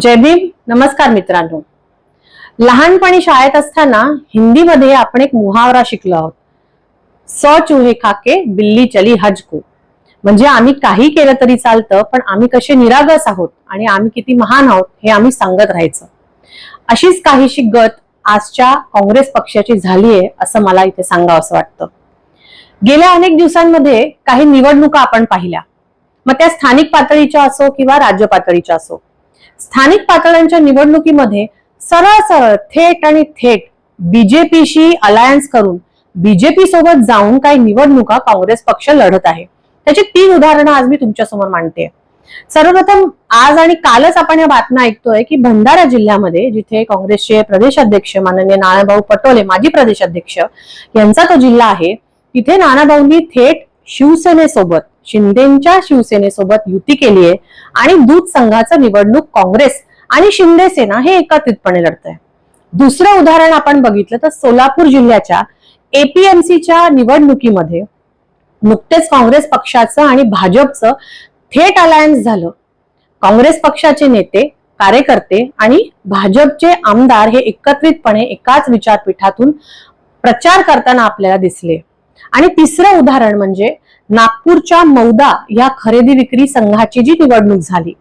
जय भीम. नमस्कार मित्रांनो. लहानपणी शाळेत असताना हिंदीमध्ये आपण एक मुहावरा शिकलो आहोत. स चूहे खाके बिल्ली चली हज को म्हणजे आम्ही काही केलं तरी चालतं पण आम्ही कसे निरागस आहोत आणि आम्ही किती महान आहोत हे आम्ही सांगत राहायचं. अशीच काहीशी गत आजच्या काँग्रेस पक्षाची झालीये असं मला इथे सांगावं असं वाटतं. गेल्या अनेक दिवसांमध्ये काही निवडणुका आपण पाहिल्या. मग त्या स्थानिक पातळीच्या असो किंवा राज्य पातळीच्या असो स्थानिक पातळ्यांच्या निवडणुकीमध्ये सरळ सरळ थेट आणि थेट बीजेपीशी अलायन्स करून बीजेपी सोबत जाऊन काही निवडणुका काँग्रेस पक्ष लढत आहे. त्याची तीन उदाहरणं आज मी तुमच्यासमोर मांडते. सर्वप्रथम आज आणि कालच आपण या बातम्या ऐकतोय की भंडारा जिल्ह्यामध्ये जिथे काँग्रेसचे प्रदेश अध्यक्ष माननीय नानाभाऊ पटोले माजी प्रदेशाध्यक्ष यांचा तो जिल्हा आहे तिथे नानाभाऊंनी थेट शिवसेनेसोबत शिंदेच्या शिवसेनेसोबत युती केली आहे आणि दूध संघाचं निवडणूक काँग्रेस आणि शिंदे सेना हे एकत्रितपणे लढत आहे दुसरं उदाहरण आपण बघितलं तर सोलापूर जिल्ह्याच्या एपीएमसीच्या निवडणुकीमध्ये नुकतेच काँग्रेस पक्षाचं आणि भाजपचं थेट अलायन्स झालं. काँग्रेस पक्षाचे नेते कार्यकर्ते आणि भाजपचे आमदार हे एकत्रितपणे एकाच विचारपीठातून प्रचार करताना आपल्याला दिसले. आणि तिसरं उदाहरण म्हणजे नागपूरच्या मौदा या खरेदी विक्री संघाची जी निवडणूक झाली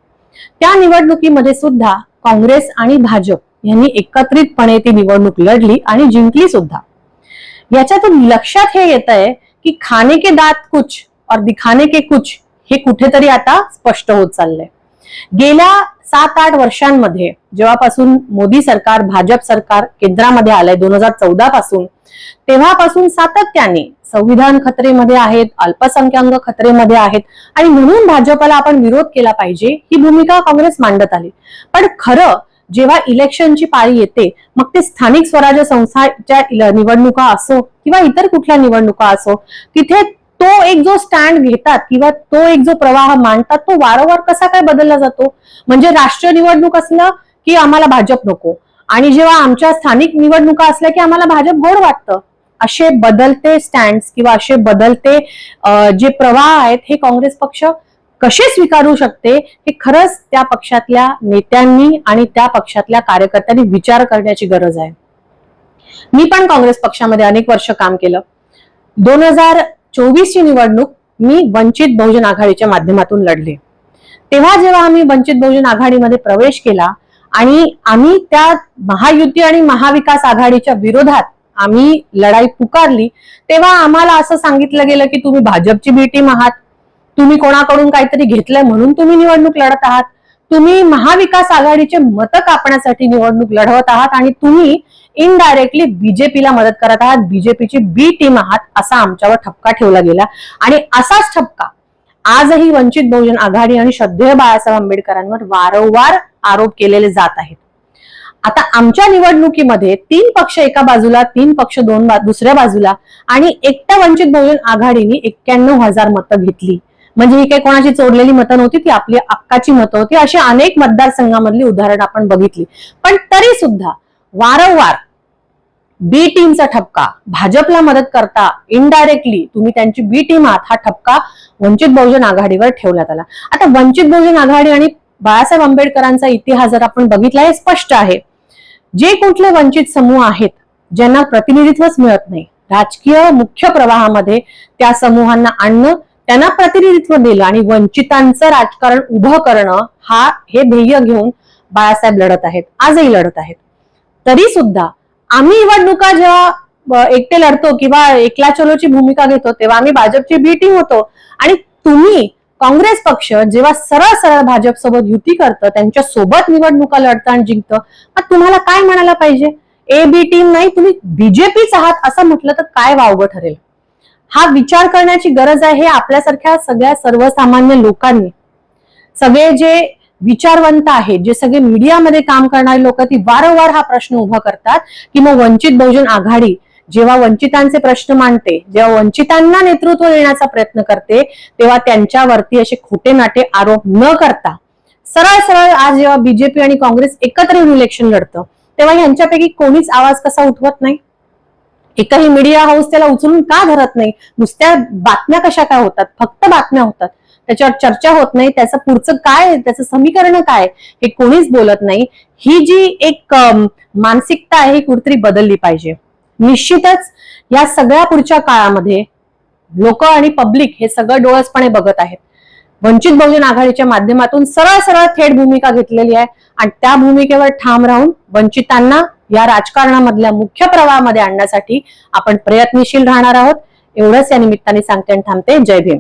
त्या निवडणुकीमध्ये सुद्धा काँग्रेस आणि भाजप यांनी एकत्रितपणे ती निवडणूक लढली आणि जिंकली सुद्धा. याच्यातून लक्षात हे येत आहे की खाने के दात कुछ और दिखाने के कुछ हे कुठेतरी आता स्पष्ट होत चाललंय. गेल्या सात आठ वर्षांमध्ये जेव्हापासून मोदी सरकार भाजप सरकार केंद्रामध्ये आलंय दोन हजार चौदा पासून तेव्हापासून सातत्याने संविधान खतरेमध्ये आहेत अल्पसंख्याक खतरेमध्ये आहेत आणि म्हणून भाजपला आपण विरोध केला पाहिजे ही भूमिका काँग्रेस मांडत आली. पण खरं जेव्हा इलेक्शनची पाळी येते मग ते स्थानिक स्वराज्य संस्थाच्या निवडणुका असो किंवा इतर कुठल्या निवडणुका असो तिथे तो एक जो स्टँड घेतात किंवा तो एक जो प्रवाह मांडतात तो वारंवार कसा काय बदलला जातो? म्हणजे राष्ट्रीय निवडणूक असलं की आम्हाला भाजप नको. आणि जेव्हा आमच्या स्थानिक निवडणुका असल्या की आम्हाला भाजप गोड वाटतं. असे बदलते स्टँड किंवा असे बदलते जे प्रवाह आहेत हे काँग्रेस पक्ष कसे स्वीकारू शकते हे खरंच त्या पक्षातल्या नेत्यांनी आणि त्या पक्षातल्या कार्यकर्त्यांनी विचार करण्याची गरज आहे. मी पण काँग्रेस पक्षामध्ये अनेक वर्ष काम केलं. दोन हजार चोवीस ची निवडणूक मी वंचित बहुजन आघाडीच्या माध्यमातून लढले. तेव्हा जेव्हा आम्ही वंचित बहुजन आघाडीमध्ये प्रवेश केला आणि आम्ही त्या महायुती आणि महाविकास आघाडीच्या विरोधात आम्ही लढाई पुकारली तेव्हा आम्हाला असं सांगितलं गेलं की तुम्ही भाजपची बी टीम आहात तुम्ही कोणाकडून काहीतरी घेतलंय म्हणून तुम्ही निवडणूक लढत आहात तुम्ही महाविकास आघाडीचे मतं कापण्यासाठी निवडणूक लढवत आहात आणि तुम्ही इनडायरेक्टली बीजेपीला मदत करत आहात. बीजेपीची बी टीम आहात असा आमच्यावर ठपका ठेवला गेला. आणि असाच ठपका आजही वंचित बहुजन आघाडी आणि श्रद्धेय बाळासाहेब आंबेडकरांवर वारंवार आरोप केलेले जात आहेत. आता आमच्या निवडणुकीमध्ये तीन पक्ष एका बाजूला तीन पक्ष दोन बा- दुसऱ्या बाजूला आणि एकट्या वंचित बहुजन आघाडीने एक्क्याण्णव हजार मतं घेतली. म्हणजे ही काही कोणाची चोरलेली मतं नव्हती ती आपली अक्काची मतं होती अशी अनेक मतदारसंघामधली उदाहरण आपण बघितली. पण तरी सुद्धा वारंवार बी टीमचा ठपका. भाजपला मदत करता इनडायरेक्टली तुम्ही त्यांची बी टीम आहात हा ठपका वंचित बहुजन आघाडीवर ठेवण्यात आला. आता वंचित बहुजन आघाडी आणि बाळासाहेब आंबेडकरांचा इतिहास जर आपण बघितला हे स्पष्ट आहे. जे कुठले वंचित समूह आहेत ज्यांना प्रतिनिधित्वच मिळत नाही राजकीय मुख्य प्रवाहामध्ये त्या समूहांना आणणं त्यांना प्रतिनिधित्व दिलं आणि वंचितांचं राजकारण उभं करणं हा हे ध्येय घेऊन बाळासाहेब लढत आहेत आजही लढत आहेत. तरी सुद्धा आम्ही निवडणुका जेव्हा एकटे लढतो किंवा एकला चलोची भूमिका घेतो तेव्हा आम्ही भाजपची बी टीम होतो. आणि तुम्ही काँग्रेस पक्ष जेव्हा सरळ सरळ भाजप सोबत युती करतं त्यांच्यासोबत निवडणुका लढतं आणि जिंकतं मग तुम्हाला काय म्हणायला पाहिजे? ए बी टीम नाही तुम्ही बीजेपीच आहात असं म्हटलं तर काय वावगं ठरेल? हा विचार करण्याची गरज आहे हे आपल्यासारख्या सगळ्या सर्वसामान्य लोकांनी. सगळे जे विचारवंत आहेत जे सगळे मीडियामध्ये काम करणारे लोक ती वारंवार हा प्रश्न उभा करतात की मग वंचित बहुजन आघाडी जेव्हा वंचितांचे प्रश्न मांडते जेव्हा वंचितांना नेतृत्व देण्याचा प्रयत्न करते तेव्हा त्यांच्यावरती असे खोटे नाटे आरोप न करता सरळ सरळ आज जेव्हा बीजेपी आणि काँग्रेस एकत्र येऊन इलेक्शन लढतं तेव्हा यांच्यापैकी कोणीच आवाज कसा उठवत नाही? एकही मीडिया हाऊस त्याला उचलून का धरत नाही? नुसत्या बातम्या कशा काय होतात? फक्त बातम्या होतात. त्याच्यावर चर्चा होत नाही त्याचं पुढचं काय त्याचं समीकरण काय हे कोणीच बोलत नाही. ही जी एक मानसिकता आहे ही कुठेतरी बदलली पाहिजे. निश्चितच या सगळ्या पुढच्या काळामध्ये लोक आणि पब्लिक हे सगळं डोळसपणे बघत आहेत. वंचित बहुजन आघाडीच्या माध्यमातून सरळ सरळ थेट भूमिका घेतलेली आहे आणि त्या भूमिकेवर ठाम राहून वंचितांना या राजकारणामधल्या मुख्य प्रवाहामध्ये आणण्यासाठी आपण प्रयत्नशील राहणार आहोत. एवढंच या निमित्ताने सांगते आणि थांबते. जय भीम.